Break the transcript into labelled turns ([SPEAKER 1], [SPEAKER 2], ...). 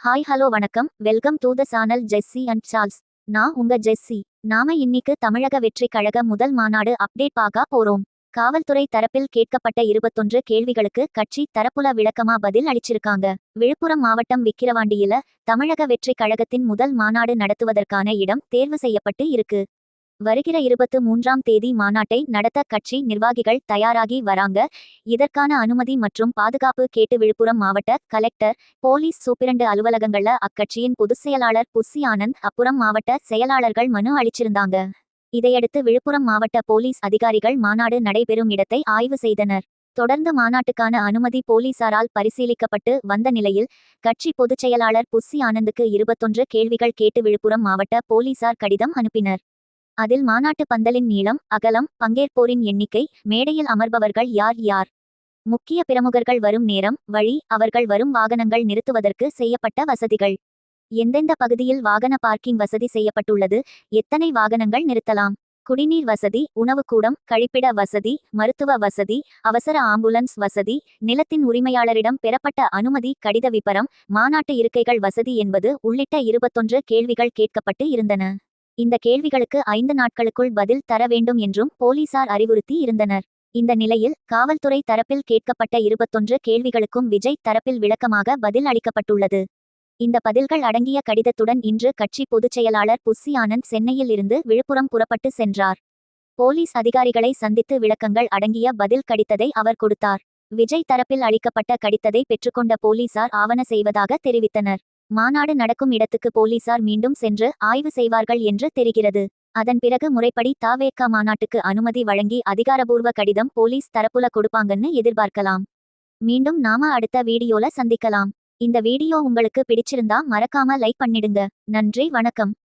[SPEAKER 1] Hi hello வணக்கம். Welcome to the channel Jessie and Charles நான் உங்க ஜெஸ்ஸி நாம இன்னிக்கு தமிழக வெற்றி கழக முதல் மாநாடு அப்டேட் பார்க்க போறோம். காவல்துறை தரப்பில் கேட்கப்பட்ட இருபத்தொன்று கேள்விகளுக்கு கட்சி தரப்புல விளக்கமா பதில் அளிச்சிருக்காங்க. விழுப்புரம் மாவட்டம் விக்கிரவாண்டியில தமிழக வெற்றி கழகத்தின் முதல் மாநாடு நடத்துவதற்கான இடம் தேர்வு செய்யப்பட்டு இருக்கு. வருகிற இருபத்து மூன்றாம் தேதி மாநாட்டை நடத்த கட்சி நிர்வாகிகள் தயாராகி வராங்க. இதற்கான அனுமதி மற்றும் பாதுகாப்பு கேட்டு விழுப்புரம் மாவட்ட கலெக்டர் போலீஸ் சூப்பிரண்டு அலுவலகங்கள்ல அக்கட்சியின் பொதுச் செயலாளர் புஸ்ஸி ஆனந்த் அப்புறம் மாவட்ட செயலாளர்கள் மனு அளிச்சிருந்தாங்க. இதையடுத்து விழுப்புரம் மாவட்ட போலீஸ் அதிகாரிகள் மாநாடு நடைபெறும் இடத்தை ஆய்வு செய்தனர். தொடர்ந்து மாநாட்டுக்கான அனுமதி போலீசாரால் பரிசீலிக்கப்பட்டு வந்த நிலையில் கட்சி பொதுச் செயலாளர் புஸ்ஸி ஆனந்துக்கு இருபத்தொன்று கேள்விகள் கேட்டு விழுப்புரம் மாவட்ட போலீசார் கடிதம் அனுப்பினர். அதில் மாநாட்டு பந்தலின் நீளம் அகலம் பங்கேற்போரின் எண்ணிக்கை மேடையில் அமர்பவர்கள் யார் யார்? முக்கிய பிரமுகர்கள் வரும் நேரம் வழி அவர்கள் வரும் வாகனங்கள் நிறுத்துவதற்கு செய்யப்பட்ட வசதிகள். எந்தெந்த பகுதியில் வாகன பார்க்கிங் வசதி செய்யப்பட்டுள்ளது எத்தனை வாகனங்கள் நிறுத்தலாம்? குடிநீர் வசதி உணவுக்கூடம் கழிப்பிட வசதி மருத்துவ வசதி அவசர ஆம்புலன்ஸ் வசதி நிலத்தின் உரிமையாளரிடம் பெறப்பட்ட அனுமதி கடித விபரம் மாநாட்டு இருக்கைகள் வசதி என்பது உள்ளிட்ட இருபத்தொன்று கேள்விகள் கேட்கப்பட்டு இருந்தன. இந்த கேள்விகளுக்கு ஐந்து நாட்களுக்குள் பதில் தர வேண்டும் என்றும் போலீசார் அறிவுறுத்தி இருந்தனர். இந்த நிலையில் காவல்துறை தரப்பில் கேட்கப்பட்ட இருபத்தொன்று கேள்விகளுக்கும் விஜய் தரப்பில் விளக்கமாக பதில் அளிக்கப்பட்டுள்ளது. இந்த பதில்கள் அடங்கிய கடிதத்துடன் இன்று கட்சி பொதுச் செயலாளர் புஸ்ஸி ஆனந்த் சென்னையில் இருந்து விழுப்புரம் புறப்பட்டு சென்றார். போலீஸ் அதிகாரிகளை சந்தித்து விளக்கங்கள் அடங்கிய பதில் கடித்ததை அவர் கொடுத்தார். விஜய் தரப்பில் அளிக்கப்பட்ட கடித்ததை பெற்றுக்கொண்ட போலீசார் ஆவண செய்வதாக தெரிவித்தனர். மாநாடு நடக்கும் இடத்துக்கு போலீசார் மீண்டும் சென்று ஆய்வு செய்வார்கள் என்று தெரிகிறது. அதன் பிறகு முறைப்படி தாவேக்கா மாநாட்டுக்கு அனுமதி வழங்கி அதிகாரபூர்வ கடிதம் போலீஸ் தரப்புல கொடுப்பாங்கன்னு எதிர்பார்க்கலாம். மீண்டும் நாம அடுத்த வீடியோல சந்திக்கலாம். இந்த வீடியோ உங்களுக்கு பிடிச்சிருந்தா மறக்காம லைக் பண்ணிடுங்க. நன்றி வணக்கம்.